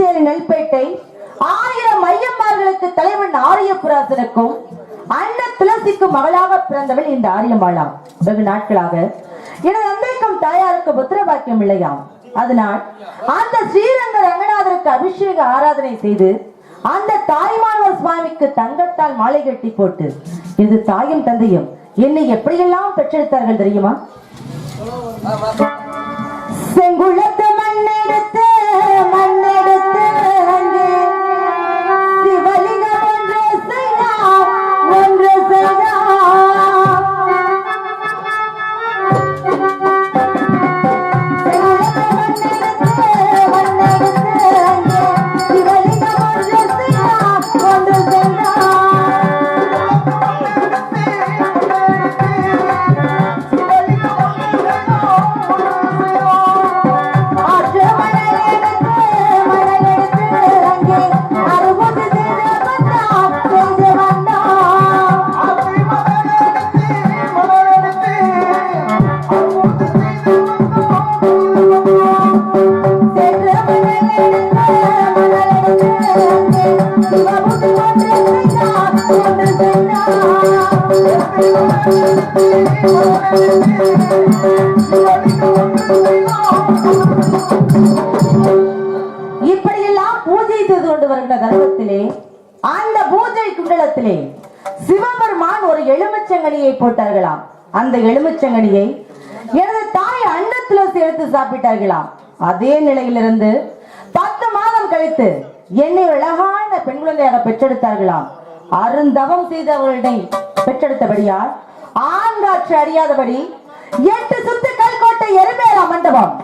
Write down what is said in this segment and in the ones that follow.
பாண்டிச்சேரி நெல்பேட்டை ஆயிரம் ஐயம்மார்களுக்கு தலைவன் ஆரியபுராசனுக்கும் அண்ணன் துளசிக்கு மகளாக பிறந்தவள் இந்த ஆரியம்மாளாம் வெகு நாட்களாக. எனது அந்தேக்கம் தாயாருக்கு புத்திரபாக்கியம் இல்லையாம் அதனால் அந்த ஸ்ரீரங்க ரங்கநாதருக்கு அபிஷேக ஆராதனை செய்து அந்த தாய்மானவர் சுவாமிக்கு தங்கத்தால் மாலை கட்டி போட்டு இது தாயும் தந்தையும் என்னை எப்படியெல்லாம் பெற்றெடுத்தார்கள் தெரியுமா? செங்குள செய்து கொண்டு வருகிற தர்மத்திலே அந்த பூஜை குண்டலத்திலே சிவபெருமான் ஒரு எலுமிச்சங்கனியை போட்டார்களாம். அந்த எலுமிச்சங்கனியை எனது தாய் அன்னத்துல சேர்த்து சாப்பிட்டார்களாம். அதே நிலையிலிருந்து பத்து மாதம் கழித்து என்னை அழகான பெண் குழந்தையாக பெற்றெடுத்தார்களாம். அருந்தவம் செய்தவர்களை பெற்றெடுத்தபடியால் ஆண்காற்று அறியாதபடி எட்டு சுத்து கல்கோட்டை எருமேலா மண்டபம்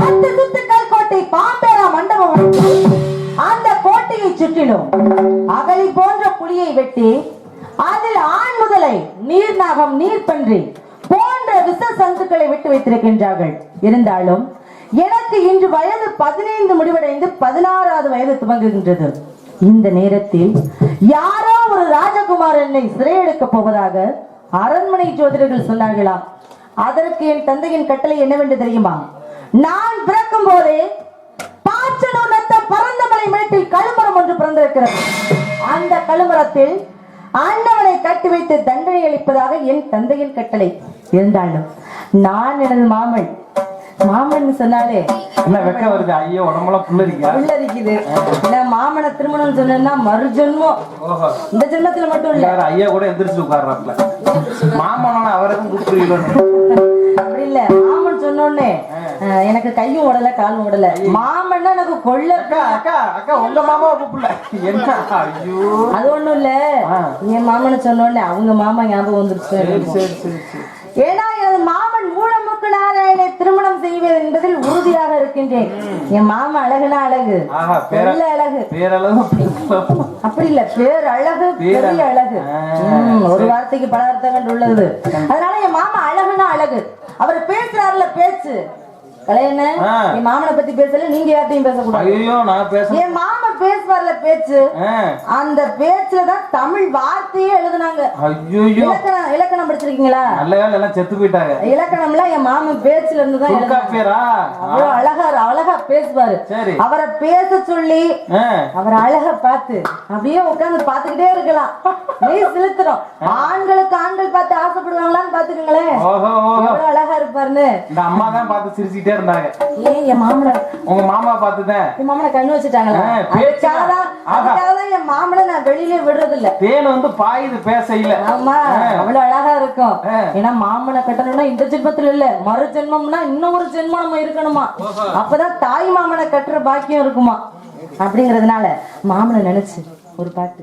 பத்து சுத்து கல்கோட்டை பாம்பேரா மண்டபம் கோட்டையை அகலி போன்ற புலியை வெட்டி அதில் ஆண் முதலை நீர் நாகம் நீர் பன்றி போன்ற விச சந்துக்களை விட்டு வைத்திருக்கின்றார்கள். இருந்தாலும் எனக்கு இன்று வயது பதினைந்து முடிவடைந்து பதினாறாவது வயது துவங்குகின்றது. இந்த நேரத்தில் யாரோ ஒரு ராஜகுமாரனை சிறையெடுக்கப் போவதாக அரண்மனை ஜோதிடர்கள் சொன்னார்களாம் அதற்கு என் தந்தையின் கட்டளை என்னவென்று தெரியுமா? நான் பிறக்கும் போதே பாச்சனூர் நத்த பரந்தமலை மேட்டில் கழுமரம் ஒன்று பிறந்திருக்கிறது. அந்த கழுமரத்தில் ஆண்டவனை கட்டி வைத்து தண்டனை அளிப்பதாக என் தந்தையின் கட்டளை. இருந்தாலும் நான் எனது மாமன் மாமன் சொன்னாலே. என்ன வெக்க வருது? ஐயோ உடம்புலாம் புல்லரிக்கா உள்ளரிக்குது நான் மாமனை திருமணம் சொன்னா மறு ஜென்மம் ஓஹோ. இந்த ஜென்மத்துல மட்டும் இல்ல. ஐயா கூட எந்திரிச்சு உட்கார்றாப்ல மாமனா அவருக்கும் கூப்பிடுறீங்களோ அப்படி இல்ல. மாமன் சொன்னோடனே எனக்கு கையும் உடல காலும் உடல மாமன்னா எனக்கு கொள்ள. அக்கா அக்கா அக்கா உங்க மாமாவை கூப்பிடல. என்ன? ஐயோ. அது ஒண்ணும் இல்ல. என் மாமனை சொன்னோடனே அவங்க மாமா ஞாபகம் வந்துருச்சு ஏன்னா எனது மாமன் மூலமுக்கு நாராயணை செய்வது என்பதில் உறுதியாக இருக்கின்றேன். என் மாமா அழகுனா அழகு. நல்ல அழகு. அப்படி இல்ல பேர் அழகு பேர் பெரிய அழகு. ஒரு வார்த்தைக்கு பல அர்த்தங்கள் உள்ளது. அதனால என் மாமா அழகுனா அழகு. அவர் பேசுறாருல பேச்சு. கலையண்ண ஆ. என் மாமனை பத்தி பேசல நீங்க யார்ட்டையும் பேசக்கூடாது. என் மாமன் பேசுவார்ல பேச்சு? அந்த பேச்சுல தான் தமிழ் வார்த்தையே எழுதுனாங்க. ஐயோ. இலக்கணம் இலக்கணம் படிச்சிருக்கீங்களா? நல்ல வேலை எல்லாம் செத்து போயிட்டாங்க. இலக்கணம்லாம் என் மாமன் பேச்சுல இருந்து தான் துர்கா எழுதுனாங்க. பேரா? அவ்வளவு அழகா அழகா பேசுவாரு. அவரை பேச சொல்லி அவர் அழக பார்த்து அப்படியே உட்கார்ந்து பார்த்துக்கிட்டே இருக்கலாம். மெய் சிலுத்துறோம். ஆண்களுக்கு ஆண்கள் பார்த்து ஆசைப்படுவாங்களான்னு பாத்துக்கோங்களேன் எவ்வளவு அழகா இருப்பாருன்னு. இந்த அம்மா தான் பார்த்து சிரிச்சுட்டே இருந்தாங்க. ஏன் என் மாமனை? உங்க மாமா பார்த்துதான். என் மாமனை கண்ணு வச்சுட்டாங்களா? என் மாமனை நான் வெளியிலே விடுறது இல்ல தேன் வந்து பாயுது பேச இல்ல ஆமா அவ்வளவு அழகா இருக்கும். ஏன்னா மாமனை கட்டணும்னா இந்த ஜென்மத்துல இல்ல. மறு ஜென்மம்னா இன்னும் ஒரு ஜென்மம் நம்ம இருக்கணுமா? அப்பதான் தாய் மாமனை கட்டுற பாக்கியம் இருக்குமா? அப்படிங்கறதுனால மாமனை நினைச்சு ஒரு பாட்டு.